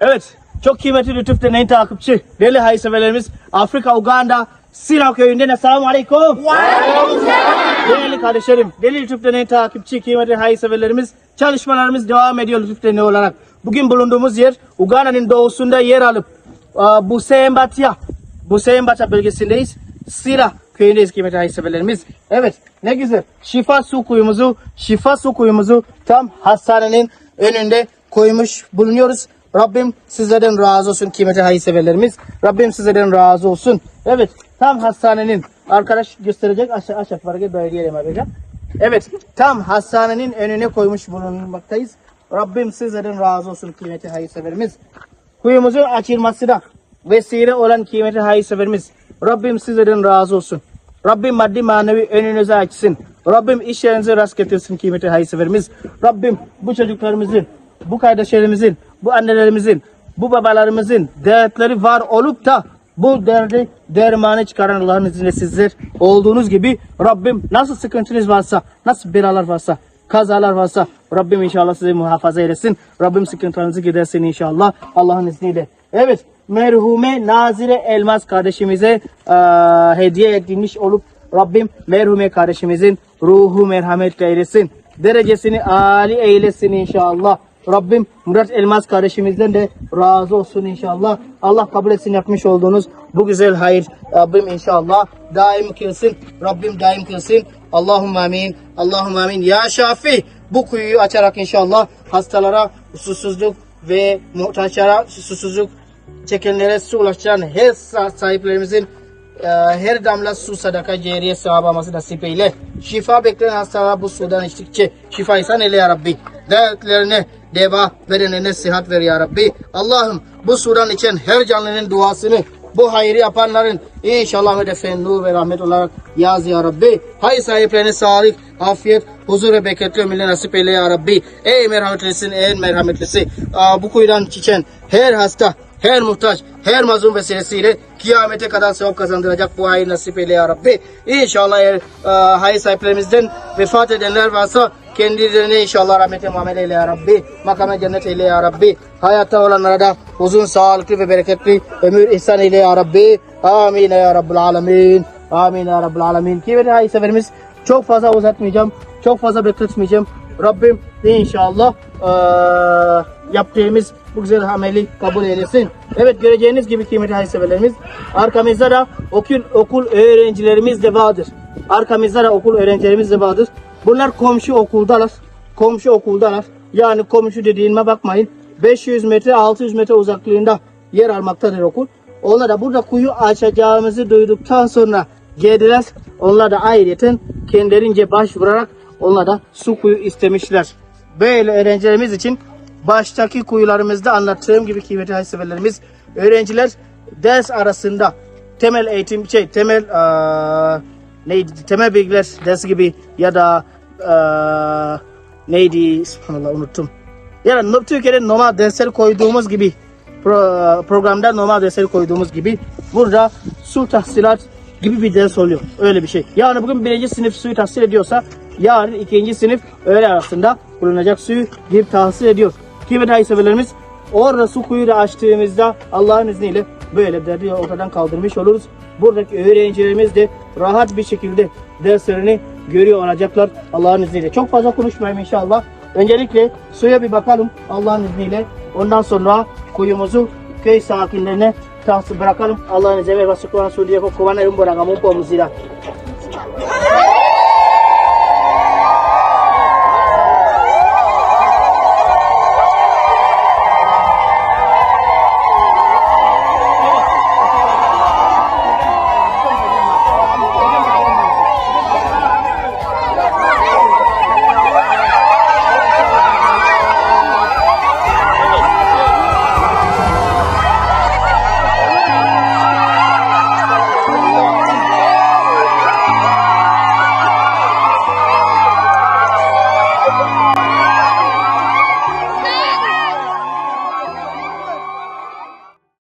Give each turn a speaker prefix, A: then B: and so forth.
A: Evet, çok kıymetli YouTube deneyin takipçi, deli hayseverlerimiz Afrika, Uganda, Sina köyünden Esselamu Aleyküm. Değerli kardeşlerim, deli YouTube deneyin takipçi, kıymetli hayseverlerimiz, çalışmalarımız devam ediyor YouTube deneyi olarak. Bugün bulunduğumuz yer, Uganda'nın doğusunda yer alıp, Busembatya, Busembatya bölgesindeyiz. Sira köyündeyiz kıymetli hayseverlerimiz. Evet, ne güzel. Şifa su kuyumuzu, şifa su kuyumuzu tam hastanenin önünde koymuş bulunuyoruz. Rabbim sizlerden razı olsun kıymetli hayırseverlerimiz. Rabbim sizlerden razı olsun. Evet tam hastanenin arkadaş gösterecek aşağı aşağı farkı böyle diyelim abi. Evet tam hastanenin önüne koymuş bulunmaktayız. Rabbim sizlerden razı olsun kıymetli hayırseverimiz. Kuyumuzun açılmasına vesile olan kıymetli hayırseverimiz. Rabbim sizlerden razı olsun. Rabbim maddi manevi önünüzü açsın. Rabbim iş yerinizi rast getirsin kıymetli hayırseverimiz. Rabbim bu çocuklarımızın, bu kardeşlerimizin, bu annelerimizin, bu babalarımızın dertleri var olup da bu derdi dermanı çıkaran Allah'ın izniyle sizler olduğunuz gibi Rabbim nasıl sıkıntınız varsa, nasıl belalar varsa, kazalar varsa Rabbim inşallah sizi muhafaza eylesin. Rabbim sıkıntılarınızı gidersin inşallah Allah'ın izniyle. Evet merhume Nazire Elmas kardeşimize eee, hediye edilmiş olup Rabbim merhume kardeşimizin ruhu merhametle eylesin. Derecesini âli eylesin inşallah. Rabbim Murat Elmas kardeşimizden de razı olsun inşallah. Allah kabul etsin yapmış olduğunuz bu güzel hayır. Rabbim inşallah daim kılsın. Rabbim daim kılsın. Allahümme amin. Allahümme amin. Ya Şafi bu kuyuyu açarak inşallah hastalara susuzluk ve muhtaçlara susuzluk çekenlere su ulaştıran her sa- sahiplerimizin e, her damla su sadaka cariye sevabı nasip eyle. Şifa bekleyen hastalara bu sudan içtikçe şifa ihsan eyle ya Rabbi. Dertlerine deva verenlerine sıhhat ver ya Rabbi. Allah'ım bu sudan içen her canlının duasını bu hayrı yapanların inşallah hedefen nur ve rahmet olarak yaz ya Rabbi. Hayır sahiplerine sağlık, afiyet, huzur ve bereketli ömürler nasip eyle ya Rabbi. Ey merhametlisin, en merhametlisi. Aa, bu kuyudan içen her hasta, her muhtaç, her mazlum vesilesiyle kıyamete kadar sevap kazandıracak bu hayır nasip eyle ya Rabbi. İnşallah eğer hayır sahiplerimizden vefat edenler varsa kendilerine inşallah rahmete muamele eyle ya Rabbi. Makame cennet eyle ya Rabbi. Hayatta olanlara da uzun, sağlıklı ve bereketli ömür ihsan eyle ya Rabbi. Amin ya Rabbul Alemin. Amin ya Rabbul Alemin. Kıymetli hayır severimiz çok fazla uzatmayacağım. Çok fazla bekletmeyeceğim. Rabbim inşallah eee, yaptığımız bu güzel ameli kabul eylesin. Evet göreceğiniz gibi kıymetli hayırseverlerimiz arkamızda da okul, okul öğrencilerimiz de vardır. Arkamızda da okul öğrencilerimiz de vardır. Bunlar komşu okuldalar. Komşu okuldalar. Yani komşu dediğime bakmayın. 500 metre 600 metre uzaklığında yer almaktadır okul. Onlar da burada kuyu açacağımızı duyduktan sonra geldiler. Onlar da ayrıyeten kendilerince başvurarak onlar da su kuyu istemişler. Böyle öğrencilerimiz için baştaki kuyularımızda anlattığım gibi kıymetli hayırseverlerimiz öğrenciler ders arasında temel eğitim şey temel eee, neydi temel bilgiler dersi gibi ya da eee, neydi subhanallah unuttum. Yani no- Türkiye'de normal dersler koyduğumuz gibi pro- programda normal dersleri koyduğumuz gibi burada su tahsilat gibi bir ders oluyor. Öyle bir şey. Yani bugün birinci sınıf suyu tahsil ediyorsa yarın ikinci sınıf öğle arasında bulunacak suyu bir tahsil ediyor. Kıymetli hayırseverlerimiz orada su kuyuyu da açtığımızda Allah'ın izniyle böyle derdi ortadan kaldırmış oluruz. Buradaki öğrencilerimiz de rahat bir şekilde derslerini görüyor olacaklar Allah'ın izniyle. Çok fazla konuşmayayım inşallah. Öncelikle suya bir bakalım Allah'ın izniyle. Ondan sonra kuyumuzu köy sakinlerine tahsil bırakalım. Allah'ın izniyle ve vasıklarına suya kokovana yumbura gamun pomuzira.